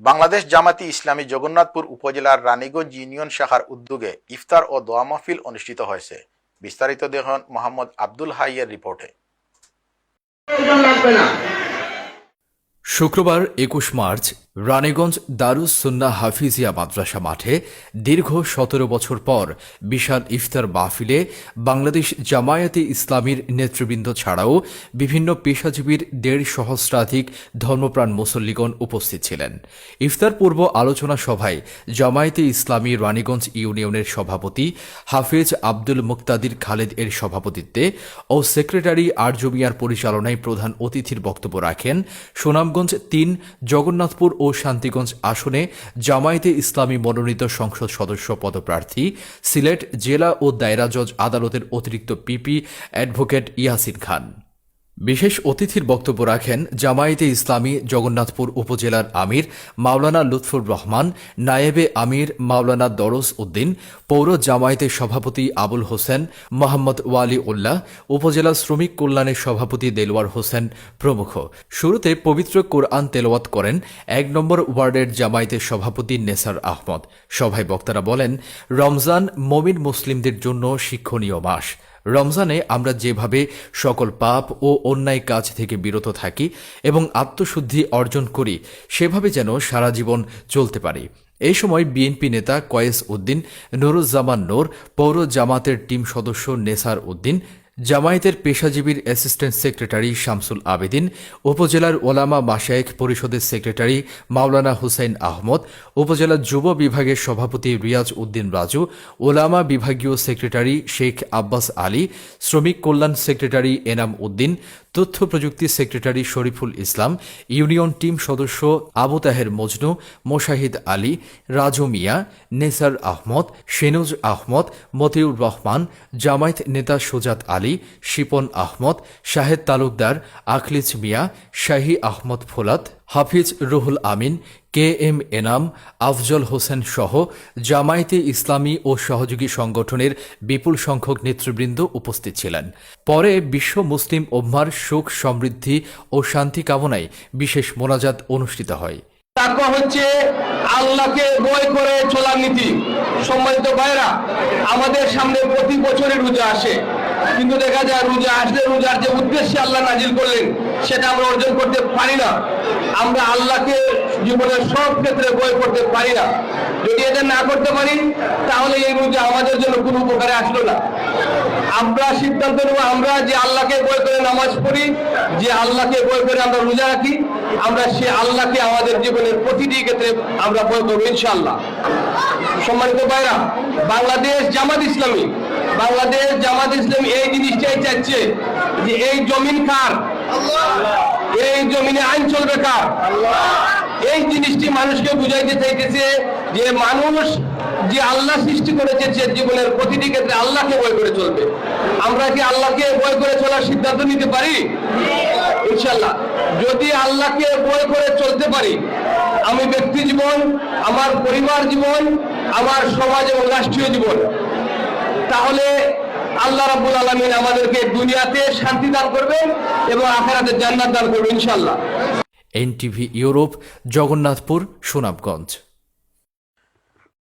বাংলাদেশ জামাতি ইসলামী জগন্নাথপুর উপজেলার রানীগঞ্জ ইউনিয়ন শাখার উদ্যোগে ইফতার ও দোয়া মাহফিল অনুষ্ঠিত হয়েছে। বিস্তারিত দেখুন মোহাম্মদ আব্দুল হাইয়ের রিপোর্টে। শুক্রবার একুশ মার্চ রানীগঞ্জ দারুস সুন্না হাফিজিয়া মাদ্রাসা মাঠে দীর্ঘ সতেরো বছর পর বিশাল ইফতার মাহফিলে বাংলাদেশ জামায়াতে ইসলামীর নেতৃবৃন্দ ছাড়াও বিভিন্ন পেশাজীবীর দেড় সহস্রাধিক ধর্মপ্রাণ মুসল্লিগণ উপস্থিত ছিলেন। ইফতার পূর্ব আলোচনা সভায় জামায়াতে ইসলামী রানীগঞ্জ ইউনিয়নের সভাপতি হাফেজ আব্দুল মুক্তাদির খালেদ এর সভাপতিত্বে ও সেক্রেটারি আরজু মিয়ার পরিচালনায় প্রধান অতিথির বক্তব্য রাখেন। সুনামগঞ্জ তিন, জগন্নাথপুর ও শান্তিগঞ্জ আসনে জামায়াতে ইসলামী মনোনীত সংসদ সদস্য পদপ্রার্থী, সিলেট জেলা ও দায়রা জজ আদালতের অতিরিক্ত পিপি অ্যাডভোকেট ইয়াসিন খান। বিশেষ অতিথির বক্তব্য রাখেন জামায়াতে ইসলামী জগন্নাথপুর উপজেলার আমির মাওলানা লুৎফুর রহমান, নায়েবে আমির মাওলানা দরস উদ্দিন, পৌর জামায়াতের সভাপতি আবুল হোসেন, মোহাম্মদ ওয়ালি উল্লাহ, উপজেলা শ্রমিক কল্যাণের সভাপতি দেলওয়ার হোসেন প্রমুখ। শুরুতে পবিত্র কোরআন তেলাওয়াত করেন এক নম্বর ওয়ার্ডের জামায়াতের সভাপতি নেসার আহমদ। সভায় বক্তারা বলেন, রমজান মমিন মুসলিমদের জন্য শিক্ষণীয় মাস। রমজানে আমরা যেভাবে সকল পাপ ও অন্যায় কাজ থেকে বিরত থাকি এবং আত্মশুদ্ধি অর্জন করি, সেভাবে যেন সারা জীবন চলতে পারি। এই সময় বিএনপি নেতা কয়েস উদ্দিন, নুরুজ্জামান নোর, পৌর জামাতের টিম সদস্য নেসার উদ্দিন জামায়াতের পেশাজীবীর অ্যাসিস্ট্যান্ট সেক্রেটারি শামসুল আবেদিন, উপজেলার ওলামা মাশায়েক পরিষদের সেক্রেটারি মাওলানা হুসাইন আহমদ, উপজেলা যুব বিভাগের সভাপতি রিয়াজ উদ্দিন রাজু, ওলামা বিভাগীয় সেক্রেটারি শেখ আব্বাস আলী, শ্রমিক কল্যাণ সেক্রেটারি এনাম উদ্দিন, তথ্য প্রযুক্তি secretary Shariful Islam, union team সদস্য আবু তাহের মজনু, মোশাহিদ আলী, রাজু মিয়া, নেসার আহমদ সেনুজ আহমদ, মতিউর রহমান, জামায়াত নেতা সুজাত আলী শিপন আহমদ, শাহেদ তালুকদার, আখলিজ মিয়া, শাহী আহমদ ফোলাত, হাফিজ রুহুল আমিন কে এম এনাম, আফজল হোসেন সহ জামায়াতে ইসলামী ও সহযোগী সংগঠনের বিপুল সংখ্যক নেতৃবৃন্দ উপস্থিত ছিলেন। পরে বিশ্ব মুসলিম ওম্মার সুখ সমৃদ্ধি ও শান্তি কামনায় বিশেষ মোনাজাত অনুষ্ঠিত হয়। তাকওয়া হচ্ছে আল্লাহকে বয় করে চলার নীতি। সম্মানিত ভাইরা আমাদের সামনে প্রতি বছরে রোজা আসে। কিন্তু দেখা যায় রোজা আসলে রোজার যে উদ্দেশ্যে আল্লাহ নাজিল করলেন, সেটা আমরা অর্জন করতে পারি না। আমরা আল্লাহকে জীবনের সব ক্ষেত্রে বয় করতে পারি না। যদি এটা না করতে পারি, তাহলে এই রোজা আমাদের জন্য কোনো উপকারে আসলো না। আমরা সিদ্ধান্ত নেব, আমরা যে আল্লাহকে বই করে নামাজ পড়ি, যে আল্লাহকে বই করে আমরা রোজা রাখি, আমরা সে আল্লাহকে আমাদের জীবনের প্রতিটি ক্ষেত্রে আমরা বই করব, ইনশাআল্লাহ। সম্মানিত ভাইরা, বাংলাদেশ জামাত ইসলামী বাংলাদেশ জামাত ইসলামী এই জিনিসটাই চাচ্ছে যে এই জমিন কার? এই জমিনে আইন চলবে কার? এই জিনিসটি মানুষকে বুঝাইতে চাইতেছে যে মানুষ যে আল্লাহ সৃষ্টি করেছে জীবনের প্রতিটি ক্ষেত্রে আল্লাহকে বয় করে চলবে। আমরা কি আল্লাহকে বয় করে চলার সিদ্ধান্ত নিতে পারি? ইনশাল্লাহ যদি আল্লাহকে বয় করে চলতে পারি, আমি ব্যক্তি জীবন, আমার পরিবার জীবন, আমার সমাজ এবং রাষ্ট্রীয় জীবন তাহলে আল্লাহ রাবুল আলমিন আমাদেরকে দুনিয়াতে শান্তি দান করবেন এবং আখেরাতে জান্নাত দান করবেন ইনশাআল্লাহ। NTV Europe, Jagannathpur, Sunamganj.